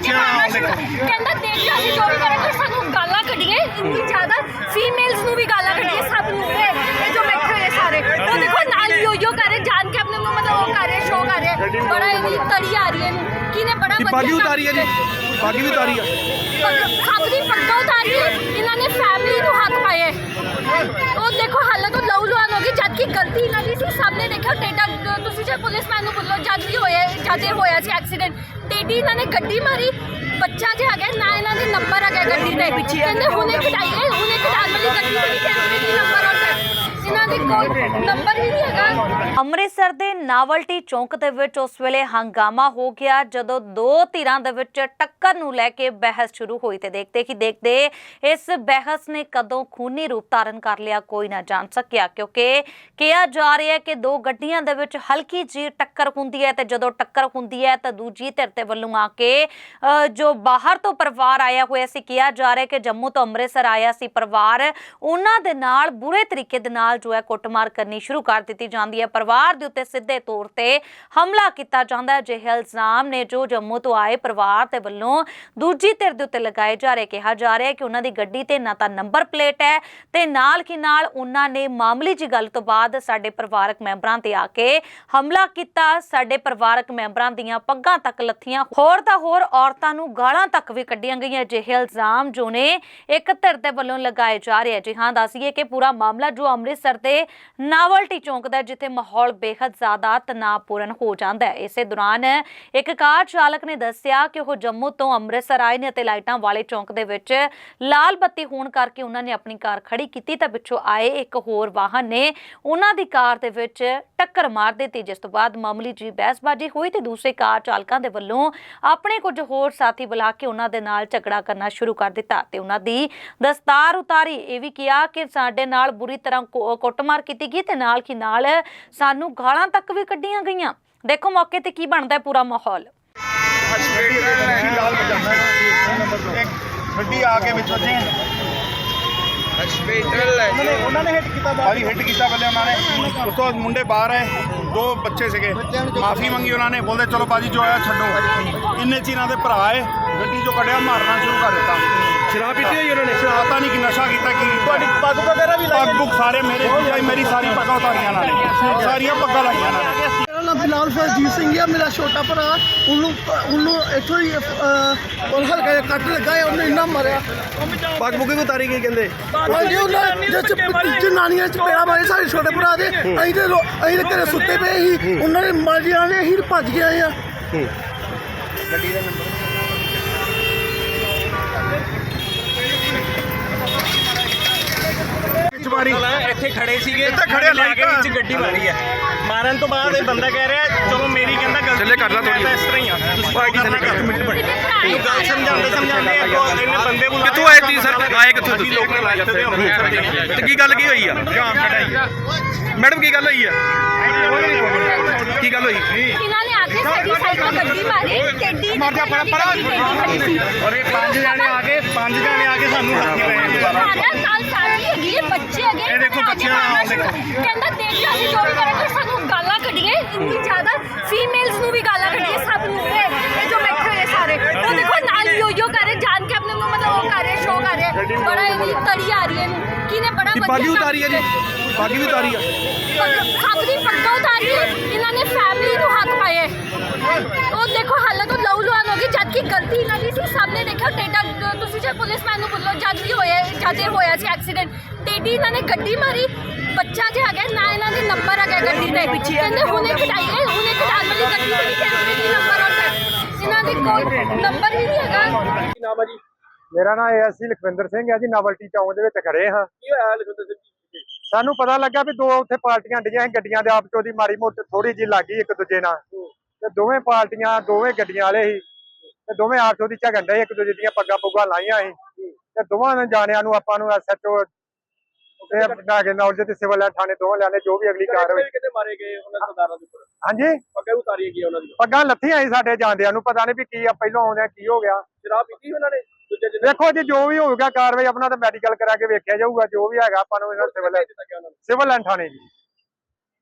ਬੱਚਿਆਂ ਨਾਲ ਦੇਖੋ ਕਹਿੰਦਾ ਦੇਖ ਲਓ ਅਸੀਂ ਜੋ ਵੀ ਕਰਾਂਗੇ ਸਾਨੂੰ ਗਾਲਾਂ ਕੱਢੀਏ ਇੰਨੀ ਜ਼ਿਆਦਾ। ਫੀਮੇਲਸ ਨੂੰ ਵੀ ਗਾਲਾਂ ਕੱਢੀਏ ਸਭ ਨੂੰ। ਇਹ ਇਹ ਜੋ ਬੈਠੇ ਹੋਏ ਸਾਰੇ। ਉਹ ਦੇਖੋ ਨਾਲ ਯੋ ਯੋ ਕਰ ਰਹੇ ਜਾਣ ਕੇ ਆਪਣੇ ਨੂੰ ਮਤਲਬ ਉਹ ਕਰ ਰਹੇ ਸ਼ੋਅ ਕਰ ਰਹੇ। ਬੜਾ ਇਹਦੀ ਤੜੀ ਆ ਰਹੀ ਹੈ ਇਹਨੂੰ। ਕਿਹਨੇ ਬੜਾ ਬਾਗੀ ਕੰਮ ਉਤਾਰੀ ਆ ਜੀ। ਬਾਗੀ ਵੀ ਉਤਾਰੀ ਆ। ਸਭ ਦੀ ਪੱਗਾਂ ਉਤਾਰੀ ਹੈ ਇਹਨਾਂ ਨੇ ਫੈਮਿਲੀ ਨੂੰ ਹੱਥ ਪਾਏ ਹੈ। ਉਹ ਦੇਖੋ ਹਾਲਤ ਲੁਹਾਨ ਹੋ ਗਈ ਜਦ ਕਿ ਗਲਤੀ ਇਹਨਾਂ ਦੀ ਸੀ ਸਾਹਮਣੇ ਦੇਖਿਓ ਟੇਡਾ ਤੁਸੀਂ ਜੇ ਪੁਲਿਸਮੈਨ ਨੂੰ ਬੋਲੋ ਜਦ ਵੀ ਹੋਇਆ ਜਦ ਇਹ ਹੋਇਆ ਸੀ ਐਕਸੀਡੈਂਟ ਟੇਡੀ ਇਹਨਾਂ ਨੇ ਗੱਡੀ ਮਾਰੀ ਬੱਚਾ ਜੇ ਹੈਗਾ ਨਾ ਇਹਨਾਂ ਦੇ ਨੰਬਰ ਹੈਗਾ ਗੱਡੀ ਦੇ ਪਿੱਛੇ ਕਹਿੰਦੇ ਹੁਣੇ ਕਢਾਈਏ ਹੁਣੇ ਕਢਾਉਣ ਵਾਲੀ ਗੱਡੀ ਵੀ ਨਹੀਂ ਕਹਿੰਦੇ ਨੰਬਰ ਆਉਂਦਾ ਇਹਨਾਂ ਦੇ ਕੋਈ ਨੰਬਰ ਹੀ ਨਹੀਂ ਹੈਗਾ। ਅੰਮ੍ਰਿਤਸਰ ਦੇ ਨਾਵਲਟੀ ਚੌਂਕ ਦੇ ਵਿੱਚ ਉਸ ਵੇਲੇ ਹੰਗਾਮਾ ਹੋ ਗਿਆ ਜਦੋਂ ਦੋ ਧਿਰਾਂ ਦੇ ਵਿੱਚ ਟੱਕਰ ਨੂੰ ਲੈ ਕੇ ਬਹਿਸ ਸ਼ੁਰੂ ਹੋਈ ਤੇ ਦੇਖਦੇ ਕਿ ਦੇਖਦੇ ਇਸ ਬਹਿਸ ਨੇ ਕਦੋਂ ਖੂਨੀ ਰੂਪ ਧਾਰਨ ਕਰ ਲਿਆ ਕੋਈ ਨਾ ਜਾਣ ਸਕਿਆ ਕਿਉਂਕਿ ਕਿਹਾ ਜਾ ਰਿਹਾ ਹੈ ਕਿ ਦੋ ਗੱਡੀਆਂ ਦੇ ਵਿੱਚ ਹਲਕੀ ਜੀ ਟੱਕਰ ਹੁੰਦੀ ਹੈ ਤੇ ਜਦੋਂ ਟੱਕਰ ਹੁੰਦੀ ਹੈ ਤਾਂ ਦੂਜੀ ਧਿਰ ਤੇ ਵੱਲੋਂ ਆ ਕੇ ਅ, ਜੋ ਬਾਹਰ ਤੋਂ ਪਰਿਵਾਰ ਆਇਆ ਹੋਇਆ ਸੀ ਕਿਹਾ ਜਾ ਰਿਹਾ ਕਿ ਜੰਮੂ ਤੋਂ ਅੰਮ੍ਰਿਤਸਰ ਆਇਆ ਸੀ ਪਰਿਵਾਰ ਉਹਨਾਂ ਦੇ ਨਾਲ ਬੁਰੇ ਤਰੀਕੇ ਦੇ ਨਾਲ ਜੋ ਹੈ ਕੁੱਟਮਾਰ ਕਰਨੀ ਸ਼ੁਰੂ ਕਰ ਦਿੱਤੀ ਜਾਂਦੀ ਹੈ। ਪਰਿਵਾਰ ਦੇ ਉੱਤੇ ਸਿੱਧੇ ਤੌਰ ਤੇ ਹਮਲਾ ਕੀਤਾ ਜਾਂਦਾ ਹੈ। ਜਿਹੇ ਇਲਜ਼ਾਮ ਨੇ ਜੋ ਜੰਮੂ ਤੋਂ ਆਏ ਪਰਿਵਾਰ ਦੇ ਵੱਲੋਂ ਦੂਜੀ ਧਿਰ ਦੇ ਉੱਤੇ ਲਗਾਏ ਜਾ ਰਹੇ, ਕਿਹਾ ਜਾ ਰਿਹਾ ਹੈ ਕਿ ਉਹਨਾਂ ਦੀ ਗੱਡੀ ਤੇ ਨਾ ਤਾਂ ਨੰਬਰ ਪਲੇਟ ਹੈ ਤੇ ਨਾਲ ਕੀ ਨਾਲ ਉਹਨਾਂ ਨੇ ਮਾਮੂਲੀ ਜੀ ਗੱਲ ਤੋਂ ਬਾਅਦ ਸਾਡੇ ਪਰਿਵਾਰਕ ਮੈਂਬਰਾਂ ਤੇ ਆ ਕੇ ਹਮਲਾ ਕੀਤਾ। ਸਾਡੇ ਪਰਿਵਾਰਕ ਮੈਂਬਰਾਂ ਦੀਆਂ ਪੱਗਾਂ ਤੱਕ ਲੱਥੀਆਂ। ਹੋਰ ਤਾਂ ਹੋਰ ਔਰਤਾਂ ਨੂੰ ਗਾਲਾਂ ਤੱਕ ਵੀ ਕੱਢੀਆਂ ਗਈਆਂ। ਜਿਹੇ ਇਲਜ਼ਾਮ ਜੋ ਨੇ ਇੱਕ ਧਿਰ ਦੇ ਵੱਲੋਂ ਲਗਾਏ ਜਾ ਰਹੇ ਹੈ ਜੀ ਹਾਂ ਦੱਸੀਏ ਕਿ ਪੂਰਾ ਮਾਮਲਾ ਜੋ ਅੰਮ੍ਰਿਤਸਰ ਦੇ ਨਾਵਲਟੀ ਚੌਂਕ ਦਾ, ਜਿੱਥੇ ਮਾਹੌਲ ਬੇहद ਜ਼ਿਆਦਾ ਤਣਾਅਪੂਰਨ ਹੋ ਜਾਂਦਾ ਹੈ। ਇਸੇ ਦੌਰਾਨ ਇੱਕ ਕਾਰ ਚਾਲਕ ਨੇ ਦੱਸਿਆ ਕਿ ਉਹ ਜੰਮੂ ਤੋਂ ਅੰਮ੍ਰਿਤਸਰ ਆਏ ਨੇ ਅਤੇ ਲਾਈਟਾਂ ਵਾਲੇ ਚੌਂਕ ਦੇ ਵਿੱਚ ਲਾਲ ਬੱਤੀ ਹੋਣ ਕਰਕੇ ਉਹਨਾਂ ਨੇ ਆਪਣੀ ਕਾਰ ਖੜੀ ਕੀਤੀ ਤਾਂ ਪਿੱਛੋਂ ਆਏ ਇੱਕ ਹੋਰ ਵਾਹਨ ਨੇ ਉਹਨਾਂ ਦੀ ਕਾਰ ਦੇ ਵਿੱਚ ਟੱਕਰ ਮਾਰ ਦਿੱਤੀ, ਜਿਸ ਤੋਂ ਬਾਅਦ ਮਾਮੂਲੀ ਜੀ ਬਹਿਸਬਾਜ਼ੀ ਹੋਈ ਤੇ ਦੂਸਰੇ ਕਾਰ ਚਾਲਕਾਂ ਦੇ ਵੱਲੋਂ ਆਪਣੇ ਕੁਝ ਹੋਰ ਸਾਥੀ ਬੁਲਾ ਕੇ ਉਹਨਾਂ ਦੇ ਨਾਲ ਝਗੜਾ ਕਰਨਾ ਸ਼ੁਰੂ ਕਰ ਦਿੱਤਾ ਤੇ ਉਹਨਾਂ ਦੀ ਦਸਤਾਰ ਉਤਾਰੀ। ਇਹ ਵੀ ਕਿਹਾ ਕਿ ਸਾਡੇ ਨਾਲ ਬੁਰੀ ਤਰ੍ਹਾਂ ਕੁ- ਕੁੱਟਮਾਰ ਕੀਤੀ ਗਈ ਤੇ ਨਾਲ ਕੀ ਨਾਲ ਸਾਨੂੰ ਗਾਲਾਂ ਤੱਕ ਵੀ ਕੱਢੀਆਂ ਗਈਆਂ। ਦੇਖੋ ਮੌਕੇ ਤੇ ਕੀ ਬਣਦਾ ਹੈ ਪੂਰਾ ਮਾਹੌਲ। ਗੱਡੀ ਆ ਕੇ ਵਿੱਚ ਵੱਜੇ ਉਹਨਾਂ ਨੇ ਉਹਨਾਂ ਨੇ ਹਿੱਟ ਕੀਤਾ ਬਾਜੀ ਹਿੱਟ ਕੀਤਾ ਪਹਿਲੇ ਉਹਨਾਂ ਨੇ। ਉਸ ਤੋਂ ਬਾਅਦ ਮੁੰਡੇ ਬਾਹਰ ਆਏ। ਦੋ ਬੱਚੇ ਸੀਗੇ। ਮਾਫੀ ਮੰਗੀ ਉਹਨਾਂ ਨੇ। ਬੋਲਦੇ ਚਲੋ ਬਾਜੀ ਜੋ ਆਇਆ ਛੱਡੋ। ਇੰਨੇ ਚਿਰਾਂ ਦੇ ਭਰਾ ਗੱਡੀ ਚੋਂ ਕੱਢਿਆ ਮਾਰਨਾ ਸ਼ੁਰੂ ਕਰ ਦਿੱਤਾ। ਸ਼ਰਾਬ ਪੀਤੀ ਹੋਈ ਉਹਨਾਂ ਨੇ? ਸ਼ਰਾਬ ਤਾਂ ਨਹੀਂ ਕਿ ਨਸ਼ਾ ਕੀਤਾ ਕੀ ਤੁਹਾਡੀ ਪੱਗ ਪੱਗ ਪੁੱਗ ਸਾਰੇ ਮੇਰੇ ਜਾਈ ਮੇਰੀ ਸਾਰੀ ਪੱਗਾਂ ਉਤਾਰੀਆਂ ਨਾਲ। ਸਾਰੀਆਂ ਪੱਗਾਂ ਲਾਈਆਂ ਨਾਲ। ਮੇਰਾ ਨਾਮ ਬਿਲਾਲ ਫਰਜੀਤ ਸਿੰਘ ਹੈ ਮੇਰਾ ਛੋਟਾ ਭਰਾ। ਉਹਨੂੰ ਉਹਨੂੰ ਇੱਥੋਂ ਹੀ ਉਹ ਹਲਕਾ ਜਿਹਾ ਕੱਟ ਲੱਗਾ ਹੈ ਉਹਨੇ ਇੰਨਾ ਮਾਰਿਆ। ਬਾਗ ਬੁਗੇ ਵੀ ਉਤਾਰੀ ਗਈ ਕਹਿੰਦੇ। ਹਾਂਜੀ ਉਹਨਾਂ ਜਿਸ ਜਨਾਨੀਆਂ ਚ ਪੇੜਾ ਮਾਰੇ ਸਾਡੇ ਛੋਟੇ ਭਰਾ ਦੇ। ਅਸੀਂ ਤੇ ਰੋ- ਅਸੀਂ ਤੇ ਘਰੇ ਸੁੱਤੇ ਪਏ ਸੀ। ਉਹਨਾਂ ਨੇ ਮਾਰਿਆ ਨੇ ਅਸੀਂ ਭੱਜ ਗਏ ਆ। ਵਿੱਚ ਮਾਰੀ। ਇੱਥੇ ਖੜੇ ਸੀਗੇ। ਇੱਥੇ ਖੜੇ ਲੈ ਕੇ ਲਾਈਟਾਂ। ਵਿੱਚ ਗੱਡੀ ਮਾਰੀ ਹੈ ਮਾਰਨ ਤੋਂ ਬਾਅਦ ਇਹ ਬੰਦਾ ਕਹਿ ਰਿਹਾ ਚਲੋ ਮੇਰੀ ਕਹਿੰਦਾ ਗਲਤੀ ਥੱਲੇ ਕਰ ਲਾ। ਤਾਂ ਇਸ ਤਰ੍ਹਾਂ ਹੀ ਆ। ਤੁਸੀਂ ਪਾਰਟੀ ਥੱਲੇ ਕਰ ਮਿੰਟ ਬਣੇ ਇਹ ਗੱਲ ਸਮਝਾਉਂਦੇ ਸਮਝਾਉਂਦੇ ਅੱਗੋਂ ਇਹਨੇ ਬੰਦੇ ਬੁਲਾਏ। ਕਿੱਥੋਂ ਆਏ ਤੁਸੀਂ ਸਰ? ਆਏ ਕਿੱਥੋਂ ਤੁਸੀਂ? ਆਏ ਦੇ ਅੰਮ੍ਰਿਤਸਰ ਦੇ। ਤੇ ਕੀ ਗੱਲ ਕੀ ਹੋਈ ਆ? ਮੈਡਮ ਕੀ ਗੱਲ ਹੋਈ ਆ? ਕੀ ਗੱਲ ਹੋਈ? ਇਹਨਾਂ ਨੇ ਆ ਕੇ ਸਾਡੀ ਸਾਈਡ ਤੋਂ ਗੱਡੀ ਮਾਰੀ ਟੇਡੀ ਮਾਰ ਜਾ ਪੜਾ ਪੜਾ ਔਰ ਇਹ ਪੰਜ ਜਾਣੇ ਆ ਕੇ ਪੰਜ ਜਾਣੇ ਆ ਕੇ ਸਾਨੂੰ ਹੱਥੀ ਪਏ ਨੇ ਕਹਿੰਦਾ ਦੇਖ ਅਸੀਂ ਜੋ ਵੀ ਕਰਾਂਗੇ ਸਾਨੂੰ ਗਾਲਾਂ ਕੱਢੀਏ ਇੰਨੀ ਜ਼ਿਆਦਾ ਫੀਮੇਲਸ ਨੂੰ ਵੀ ਗਾਲਾਂ ਕੱਢੀਏ ਸਭ ਨੂੰ ਇਹ ਇਹ ਜੋ ਬੈਠੇ ਹੋਏ ਸਾਰੇ। ਉਹ ਦੇਖੋ ਨਾਲ ਯੋ ਯੋ ਕਰ ਰਹੇ ਜਾਣ ਕੇ ਆਪਣੇ ਨੂੰ ਮਤਲਬ ਉਹ ਕਰ ਰਹੇ ਸ਼ੋਅ ਕਰ ਰਹੇ। ਬੜਾ ਇਹਦੀ ਤੜੀ ਆ ਰਹੀ ਹੈ ਇਹਨੂੰ। ਕਿਹਨੇ ਬੜਾ ਬਾਗੀ ਕੰਮ ਉਤਾਰੀ ਆ ਜੀ। ਬਾਗੀ ਵੀ ਉਤਾਰੀ ਆ। ਸਭ ਦੀ ਪੱਗਾਂ ਉਤਾਰੀ ਹੈ ਇਹਨਾਂ ਨੇ ਫੈਮਿਲੀ ਨੂੰ ਹੱਥ ਪਾਏ ਹੈ। ਉਹ ਦੇਖੋ ਹਾਲਤ ਉਹ ਲਹੂ ਲੁਹਾਨ ਹੋ ਗਈ ਜਦ ਕਿ ਗਲਤੀ ਇਹਨਾਂ ਦੀ ਸੀ ਸਾਹਮਣੇ ਦੇਖਿਓ ਟੇਡਾ ਤੁਸੀਂ ਜੇ ਪੁਲਿਸਮੈਨ ਨੂੰ ਬੋਲੋ ਜਦ ਵੀ ਹੋਇਆ ਜਦ ਇਹ ਹੋਇਆ ਸੀ ਐਕਸੀਡੈਂਟ ਟੇਡੀ ਇਹਨਾਂ ਨੇ ਗੱਡੀ ਮਾਰੀ ਬੱਚਾ ਜੇ ਹੈਗਾ ਨਾ ਇਹਨਾਂ ਦੇ ਨੰਬਰ ਹੈਗਾ ਗੱਡੀ ਦੇ ਪਿੱਛੇ ਕਹਿੰਦੇ ਹੁਣੇ ਕਢਾਈਏ ਹੁਣੇ ਕਢਾਉਣ ਵਾਲੀ ਗੱਡੀ ਵੀ ਨਹੀਂ ਕਹਿੰਦੇ ਨੰਬਰ ਆਉਂਦਾ ਇਹਨਾਂ ਦੇ ਕੋਈ ਨੰਬਰ ਹੀ ਨਹੀਂ ਹੈਗਾ। ਮੇਰਾ ਨਾਮ ਏਐਸਸੀ ਲਖਵਿੰਦਰ ਸਿੰਘ ਹੈ ਜੀ ਨਵਲਟੀ ਚੌਂਕ ਦੇ ਵਿੱਚ ਖੜੇ ਹਾਂ। ਕੀ ਹੋਇਆ ਲਖਵਿੰਦਰ ਸਿੰਘ ਸਾਨੂੰ ਪਤਾ ਲੱਗਾ ਵੀ ਦੋ ਉੱਥੇ ਪਾਰਟੀਆਂ ਡੀਆਂ ਗੱਡੀਆਂ ਦੇ ਆਪਸ ਉਹਦੀ ਮਾਰੀ ਮੋਟੀ ਥੋੜੀ ਜੀ ਲੱਗੀ ਇੱਕ ਦੂਜੇ ਨਾਲ। ਤੇ ਦੋਵੇਂ ਪਾਰਟੀਆਂ ਦੋਵੇਂ ਗੱਡੀਆਂ ਵਾਲੇ ਸੀ। ਤੇ ਦੋਵੇਂ ਆਪਸ ਉਹਦੀ ਝਗੜਨ ਡਏ ਇੱਕ ਦੂਜੇ ਦੀਆਂ ਪੱਗਾਂ ਪੁੱਗਾਂ ਲਾਈਆਂ ਸੀ। ਤੇ ਦੋਵਾਂ ਨੇ ਜਾਣਿਆਂ ਨੂੰ ਆਪਾਂ ਨੂੰ ਐਸਐਚਓ ਤੇ ਨਾਗੇ ਨੌਲਜ ਤੇ ਸਿਵਲ ਥਾਣੇ ਦੋਵਾਂ ਲਿਆਣੇ ਜੋ ਵੀ ਅਗਲੀ ਕਾਰਵਾਈ ਕਿਤੇ ਮਾਰੇ ਗਏ ਉਹਨਾਂ ਸਰਦਾਰਾਂ ਦੇ ਉੱਪਰ? ਹਾਂਜੀ? ਪੱਗੇ ਉਤਾਰੀ ਗਈ ਉਹਨਾਂ ਦੀ ਪੱਗਾਂ ਲੱਥੀਆਂ ਸੀ ਸਾਡੇ ਜਾਂਦਿਆਂ ਨੂੰ ਪਤਾ ਨਹੀਂ ਵੀ ਕੀ ਆ ਪਹਿਲੋਂ ਆਉਂਦਿਆਂ ਕੀ ਹੋ ਗਿਆ। ਸ਼ਰਾਬ ਪੀਤੀ ਉਹਨਾਂ ਨੇ? ਦੇਖੋ ਜੀ ਜੋ ਵੀ ਹੋਊਗਾ ਕਾਰਵਾਈ ਆਪਣਾ ਤਾਂ ਮੈਡੀਕਲ ਕਰਾ ਕੇ ਵੇਖਿਆ ਜਾਊਗਾ ਜੋ ਵੀ ਹੈਗਾ ਆਪਾਂ ਨੂੰ ਇਹਨਾਂ ਸਿਵਲ ਸਿਵਲ ਥਾਣੇ ਜੀ।